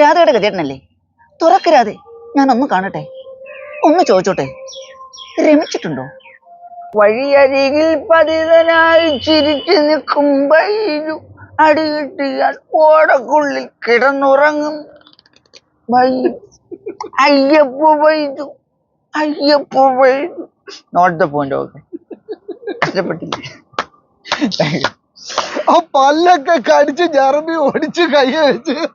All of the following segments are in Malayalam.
രാധയുടെ ഗതിയേട്ടനല്ലേ തുറക്ക് രാധേ ഞാൻ ഒന്ന് കാണട്ടെ? ഒന്ന് ചോദിച്ചോട്ടെ? രമിച്ചിട്ടുണ്ടോ? വഴിയരികിൽ പതിതനായി ചിരിച്ചു നിൽക്കും വൈരു അടികിട്ടിയാൽ ഓടക്കുള്ളിൽ കിടന്നുറങ്ങും. വൈ- അയ്യപ്പ വൈതു അയ്യപ്പ വൈതു നോട്ട് ദ പോയിന്റ് ഓക്കെ ഇഷ്ടപ്പെട്ടില്ലേ? ആ പല്ലൊക്കെ കടിച്ച് ഞരമ്പി ഓടിച്ച് കൈ വെച്ച്.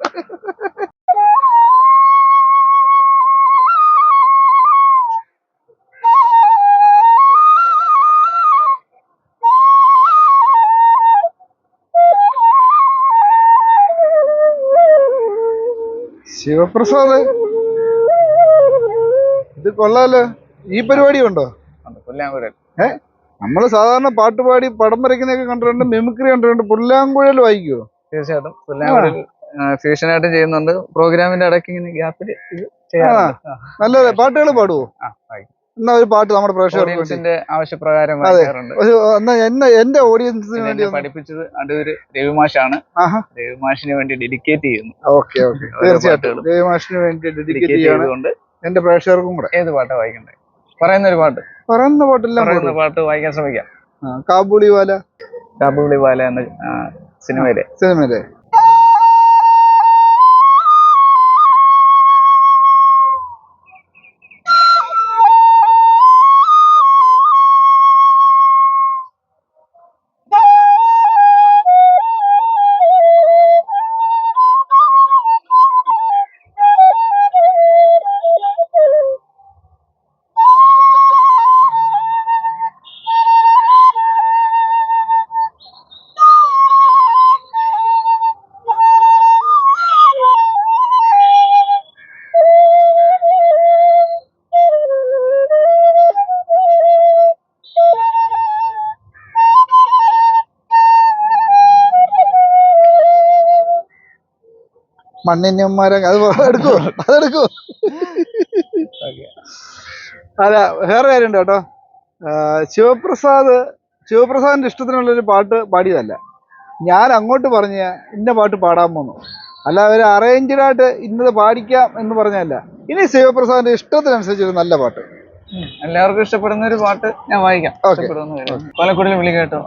ശിവപ്രസാദ്. ഇത് കൊള്ളാലോ. ഈ പരിപാടി ഉണ്ടോ? പുല്ലാങ്കുഴൽ. ഏ? നമ്മൾ സാധാരണ പാട്ട് പാടി പടം വരയ്ക്കുന്നൊക്കെ കണ്ടിട്ടുണ്ട് മിമിക്രി കണ്ടിട്ടുണ്ട്. പുല്ലാങ്കുഴൽ വായിക്കുവോ? തീർച്ചയായിട്ടും. പുല്ലാങ്കുഴൽ ഫ്യൂഷനായിട്ടും ചെയ്യുന്നുണ്ട്. പ്രോഗ്രാമിന്റെ ഇടയ്ക്ക് ഇങ്ങനെ ഗ്യാപ്പിൽ ഇത് ചെയ്യാറുണ്ട്. ആ, നല്ല പാട്ടുകൾ പാടുവോ. എന്നാ ഒരു പാട്ട് നമ്മുടെ പ്രേക്ഷകർക്ക് ആവശ്യപ്രകാരം. ഒരു എന്നാ എന്നെ എന്റെ ഓഡിയൻസിന് വേണ്ടി പഠിപ്പിച്ചത് അടൂര് രവിമാഷാണ്. രവിമാഷിന് വേണ്ടി ഡെഡിക്കേറ്റ് ചെയ്യുന്നു. Okay okay. തീർച്ചയായിട്ടും. രവിമാഷിന് വേണ്ടി ഡെഡിക്കേറ്റ് ചെയ്തുകൊണ്ട് എന്റെ പ്രേക്ഷകർക്കും കൂടെ. ഏത് പാട്ടാ വായിക്കണ്ടേ? പറയുന്ന ഒരു പാട്ട്. പറയുന്ന പാട്ടെല്ലാം പറയുന്ന പാട്ട് വായിക്കാൻ ശ്രമിക്കാം. കാബൂളി വാല കാബൂളി വാല എന്ന സിനിമയിലെ. സിനിമയിലെ. മണ്ണിന്യന്മാരെ അത് എടുക്കൂ അതെടുക്കൂ. അല്ല വേറെ കാര്യമുണ്ട് കേട്ടോ. ശിവപ്രസാദ് ശിവപ്രസാദിന്റെ ഇഷ്ടത്തിനുള്ളൊരു പാട്ട് പാടിയതല്ല. ഞാൻ അങ്ങോട്ട് പറഞ്ഞ ഇന്ന പാട്ട് പാടാൻ പോന്നു. അല്ല അവർ അറേഞ്ച്ഡ് ആയിട്ട് ഇന്നത് പാടിക്കാം എന്ന് പറഞ്ഞല്ല ഇനി ശിവപ്രസാദിന്റെ ഇഷ്ടത്തിനനുസരിച്ച് ഒരു നല്ല പാട്ട്. എല്ലാവർക്കും ഇഷ്ടപ്പെടുന്ന ഒരു പാട്ട് ഞാൻ വായിക്കാം. ഇഷ്ടപ്പെടുന്ന കാര്യം. കൊലക്കുടിൽ വിളി കേട്ടോ.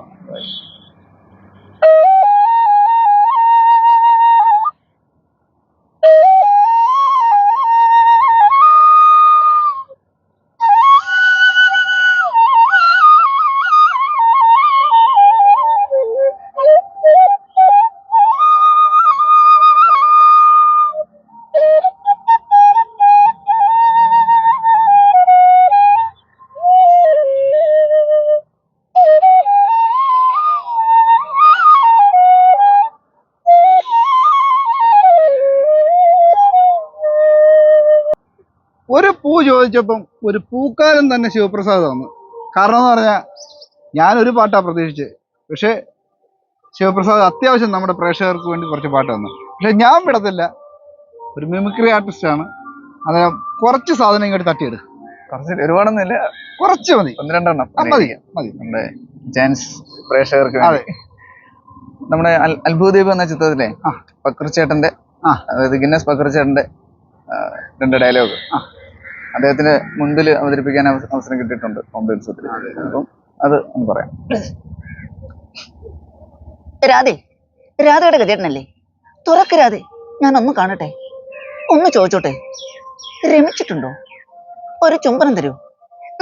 ചോദിച്ചപ്പം ഒരു പൂക്കാലം തന്നെ ശിവപ്രസാദ് വന്നു. കാരണം എന്ന് പറഞ്ഞാൽ ഞാനൊരു പാട്ടാണ് പ്രതീക്ഷിച്ചത് പക്ഷേ ശിവപ്രസാദ് അത്യാവശ്യം നമ്മുടെ പ്രേക്ഷകർക്ക് വേണ്ടി കുറച്ച് പാട്ട് തന്നു. പക്ഷെ ഞാൻ വിടത്തില്ല. ഒരു മിമിക്രി ആർട്ടിസ്റ്റാണ് ആണ്. അന്നേരം കുറച്ച് സാധനം ഇങ്ങോട്ട് തട്ടിയെടുക്കും കുറച്ച് ഒരുപാടൊന്നുമില്ല. കുറച്ച് മതി. ഒന്ന് രണ്ടെണ്ണം മതി മതി. നമ്മുടെ ജാൻസ് പ്രേക്ഷകർക്ക് അതെ. നമ്മുടെ അത്ഭുതദ്വീപ് എന്ന ചിത്രത്തിലെ ആ. പക്രച്ചേട്ടന്റെ ആ. അതായത് ഗിന്നസ് പക്രച്ചേട്ടന്റെ രണ്ട് ഡയലോഗ് ആ. അദ്ദേഹത്തിന് മുൻപിൽ അവതരിപ്പിക്കാൻ അവസരം കിട്ടിയിട്ടുണ്ട് ബോംബെ ഉത്സവത്തിൽ അപ്പം അത് ഒന്ന് പറയാം. രാധേ രാധയുടെ ഗതിയേട്ടനല്ലേ തുറക്ക് രാധേ ഞാൻ ഒന്ന് കാണട്ടെ. ഒന്ന് ചോദിച്ചോട്ടെ. രമിച്ചിട്ടുണ്ടോ? ഒരു ചുംബനം തരൂ.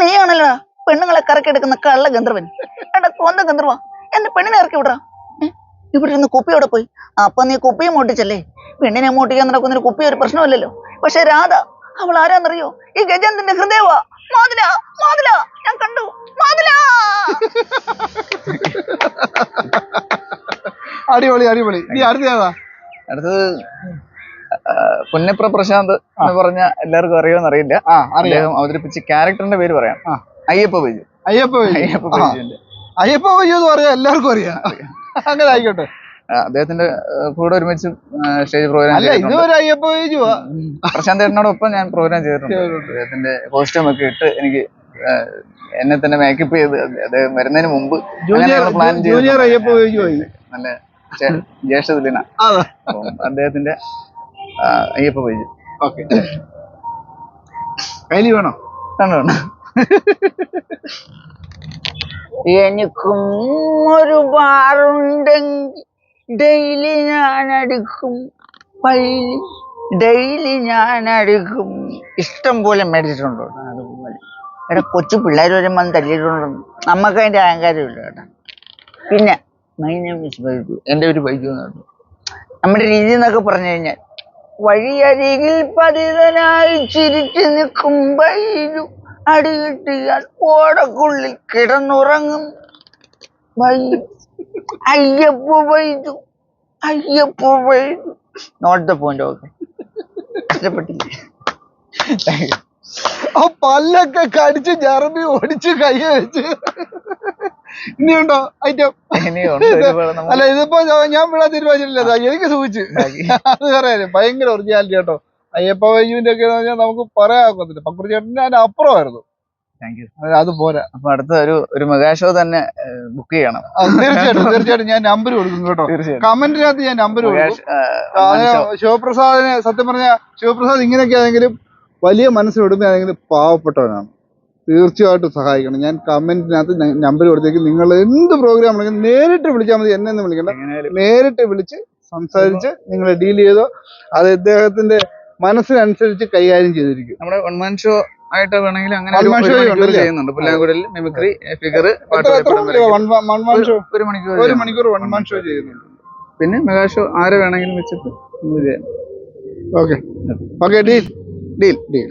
നീയാണല്ലോടാ പെണ്ണുങ്ങളെ കറക്കെടുക്കുന്ന കള്ള ഗന്ധർവൻ. എടാ കൊന്ത ഗന്ധർവ എന്റെ പെണ്ണിനെ ഇറക്കി വിടറാ. ഇവിടെ ഇരുന്ന് കുപ്പിയോടെ പോയി. അപ്പൊ നീ കുപ്പിയും മോട്ടിച്ചല്ലേ പെണ്ണിനെ മോട്ടിക്കാൻ നടക്കുന്ന കുപ്പി ഒരു പ്രശ്നമല്ലല്ലോ പക്ഷെ രാധ അവൾ ആരാന്നറിയോ ഈ ഗജേന്ദ്രന്റെ ഹൃദയവാ. മാതില മാതില ഞാൻ കണ്ടു. മാതില! അടിപൊളി അടിപൊളി. നീ അടുത്തതാ അടുത്തത് പുന്നപ്ര പ്രശാന്ത് എന്ന് പറഞ്ഞ എല്ലാവർക്കും അറിയോന്ന് അറിയില്ല. അദ്ദേഹം അവതരിപ്പിച്ച ക്യാരക്ടറിന്റെ പേര് പറയാം. അയ്യപ്പ ബൈജു. അയ്യപ്പ വയ്യ അയ്യപ്പ ആ. അയ്യപ്പ വയ്യ എന്ന് പറയാ എല്ലാവർക്കും അറിയാം. അങ്ങനെ ആയിക്കോട്ടെ. അദ്ദേഹത്തിന്റെ കൂടെ ഒരുമിച്ച് സ്റ്റേജ് പ്രോഗ്രാം പ്രശാന്ത് ഏട്ടനോടൊപ്പം ഞാൻ പ്രോഗ്രാം ചെയ്തിട്ടുണ്ട്. അദ്ദേഹത്തിന്റെ കോസ്റ്റ്യൂം ഒക്കെ ഇട്ട് എനിക്ക് എന്നെ തന്നെ മേക്കപ്പ് ചെയ്ത് അദ്ദേഹം വരുന്നതിന് മുമ്പ് പ്ലാൻ ചെയ്തു നല്ല ജേ- ജ്യേഷ്ഠ തുല്യന അതാ. അപ്പം അദ്ദേഹത്തിന്റെ അയ്യപ്പ ബൈജു ഓക്കെ. കയ്യിൽ വേണോ? കണ്ടോ കണ്ടോ? എനിക്കും ഒരു ബാറുണ്ടെങ്കിൽ ഡെയിലി ഞാൻ അടുക്കും. പള്ളി ഡെയിലി ഞാൻ അടുക്കും. ഇഷ്ടം പോലെ മേടിച്ചിട്ടുണ്ടോ അതുപോലെ. എടാ കൊച്ചു പിള്ളേർ വരുമ്പോൾ തല്ലിയിട്ടുണ്ടോ. നമുക്ക് അതിന്റെ അഹങ്കാരമില്ല കേട്ടാ. പിന്നെ മൈ നെയിം ഇസ് ബൈജു എന്റെ ഒരു ബൈക്ക് നടന്നു നമ്മുടെ രീതി എന്നൊക്കെ പറഞ്ഞു കഴിഞ്ഞാൽ വഴിയരികിൽ പതിതനായി ചിരിച്ചു നിൽക്കും ബൈജു അടി കിട്ടിയാൽ ഓടക്കുള്ളിൽ കിടന്നുറങ്ങും. Baiju Ayyappa Baiju Ayyappa not the point okay കഷ്ടപ്പെട്ടില്ലേ ആ പല്ലൊക്കെ കടിച്ച് ഞറമ്പി ഓടിച്ച് കൈ വെച്ച്. ഇനിയുണ്ടോ? ഐറ്റം? അല്ല ഇതിപ്പോ ഞാൻ- വിടാൻ തീരുമാനിച്ചിട്ടില്ല. എനിക്ക് സൂചിച്ച്. അത് പറയാം. ഭയങ്കര ഒറിജിനാലിറ്റി കേട്ടോ. അയ്യപ്പ വൈജുവിന്റെ ഒക്കെ പറഞ്ഞാൽ നമുക്ക് പറയാൻ ഒക്കത്തില്ല. ചേട്ടന്റെ അതിന്റെ അപ്പുറമായിരുന്നു താങ്ക് യു അത് പോരാ. അപ്പൊ അടുത്ത ഒരു ഒരു മെഗാഷോ തന്നെ ബുക്ക് ചെയ്യണം. തീർച്ചയായിട്ടും തീർച്ചയായിട്ടും ഞാൻ നമ്പർ കൊടുക്കും കേട്ടോ. കമന്റിനകത്ത് ഞാൻ നമ്പർ കൊടുക്കും. ശിവപ്രസാദിനെ സത്യം പറഞ്ഞ ശിവപ്രസാദ് ഇങ്ങനെയൊക്കെ ആണെങ്കിലും വലിയ മനസ്സിലൊടുമയാണെങ്കിലും പാവപ്പെട്ടവനാണ്. തീർച്ചയായിട്ടും സഹായിക്കണം. ഞാൻ കമന്റിനകത്ത് നമ്പർ കൊടുത്തേക്ക്. നിങ്ങൾ എന്ത് പ്രോഗ്രാം ഉണ്ടെങ്കിലും നേരിട്ട് വിളിച്ചാൽ മതി. എന്നെ ഒന്നും വിളിക്കണ്ട. നേരിട്ട് വിളിച്ച് സംസാരിച്ച് നിങ്ങൾ ഡീൽ ചെയ്തോ അത് ഇദ്ദേഹത്തിന്റെ മനസ്സിനനുസരിച്ച് കൈകാര്യം ചെയ്തിരിക്കും. നമ്മുടെ വൺമാൻ ഷോ ആയിട്ട് വേണമെങ്കിൽ അങ്ങനെ ചെയ്യുന്നുണ്ട്. പുല്ലാങ്കുഴലിൽ മിമിക്രി ഫിഗർ ഒരു മണിക്കൂർ ഒരു മണിക്കൂർ വൺ മാൻ ഷോ ചെയ്യുന്നുണ്ട്. പിന്നെ മെഗാ ഷോ ആരെ വേണമെങ്കിലും വെച്ചിട്ട് ചെയ്യാം. Okay. Okay deal. Deal deal.